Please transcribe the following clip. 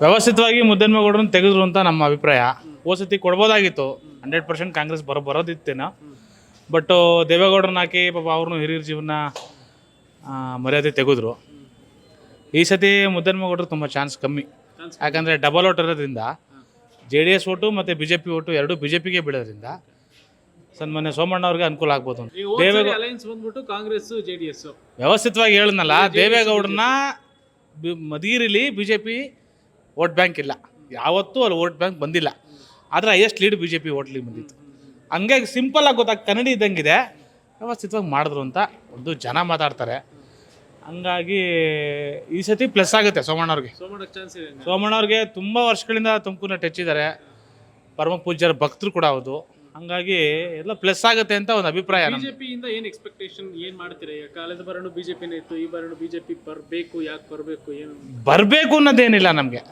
ವ್ಯವಸ್ಥಿತವಾಗಿ ಮುದ್ದನ್ಮೇಗೌಡರನ್ನ ತೆಗೆದ್ರು ಅಂತ ನಮ್ಮ ಅಭಿಪ್ರಾಯ. ಓಸತಿ ಸತಿ ಕೊಡ್ಬೋದಾಗಿತ್ತು. ಹಂಡ್ರೆಡ್ ಪರ್ಸೆಂಟ್ ಕಾಂಗ್ರೆಸ್ ಬರೋ ಬರೋದಿತ್ತೇನೋ. ಬಟ್ ದೇವೇಗೌಡರನ್ನ ಹಾಕಿ ಪಾಪ ಅವ್ರನ್ನೂ ಹಿರಿಯರ ಜೀವನ ಮರ್ಯಾದೆ ತೆಗೆದ್ರು. ಈ ಸತಿ ಮುದ್ದನ್ಮೇಗೌಡರು ತುಂಬ ಚಾನ್ಸ್ ಕಮ್ಮಿ. ಯಾಕಂದರೆ ಡಬಲ್ ಓಟ್ ಇರೋದ್ರಿಂದ ಜೆ ಡಿ ಎಸ್ ಓಟು ಮತ್ತು ಬಿ ಜೆ ಪಿ ಓಟು ಎರಡೂ ಬಿ ಜೆ ಪಿಗೆ ಬೀಳೋದ್ರಿಂದ ಸನ್ಮಾನ್ಯ ಸೋಮಣ್ಣ ಅವ್ರಿಗೆ ಅನುಕೂಲ ಆಗ್ಬೋದು ಬಂದ್ಬಿಟ್ಟು ಕಾಂಗ್ರೆಸ್ ಜೆ ಡಿ ಜೆಡಿಎಸ್ ವ್ಯವಸ್ಥಿತವಾಗಿ ಹೇಳಿದ್ನಲ್ಲ ದೇವೇಗೌಡರನ್ನ ಮದೀರಿಲಿ B J P vote bank ಇಲ್ಲ. ಯಾವತ್ತೂ ಅಲ್ಲಿ ವೋಟ್ ಬ್ಯಾಂಕ್ ಬಂದಿಲ್ಲ. ಆದರೆ highest lead B J P ಓಟ್ಲಿಗೆ ಬಂದಿತ್ತು. ಹಂಗಾಗಿ ಸಿಂಪಲ್ ಆಗಿ ಗೊತ್ತಾಗ ಕನ್ನಡಿ ಇದ್ದಂಗಿದೆ. ವ್ಯವಸ್ಥಿತವಾಗಿ ಮಾಡಿದ್ರು ಅಂತ ಒಂದು ಜನ ಮಾತಾಡ್ತಾರೆ. ಹಂಗಾಗಿ ಈ ಸತಿ ಪ್ಲಸ್ ಆಗುತ್ತೆ ಸೋಮಣ್ಣವ್ರಿಗೆ ಸೋಮಣ್ಣಕ್ಕೆ ಚಾನ್ಸ್ ಇದೆ. ಸೋಮಣ್ಣವ್ರಿಗೆ ತುಂಬ ವರ್ಷಗಳಿಂದ ತುಮಕೂರನ್ನ ಟಚ್ ಇದ್ದಾರೆ. ಪರಮ ಪೂಜ್ಯರ ಭಕ್ತರು ಕೂಡ ಹೌದು. ಹಂಗಾಗಿ ಎಲ್ಲ ಪ್ಲಸ್ ಆಗುತ್ತೆ ಅಂತ ಒಂದು ಅಭಿಪ್ರಾಯ ಬಿಜೆಪಿಯಿಂದ ಏನ್ ಎಕ್ಸ್ಪೆಕ್ಟೇಷನ್ ಏನು ಮಾಡ್ತೀರಿ? ಕಾಲದ ಬರೋಣ ಬಿಜೆಪಿನೇ ಇತ್ತು ಈ ಬರೋಣ ಬಿಜೆಪಿ ಬರಬೇಕು ಯಾಕೆ ಬರಬೇಕು ಏನು? ಬರಬೇಕು ಅನ್ನೋದೇನಿಲ್ಲ ನಮಗೆ.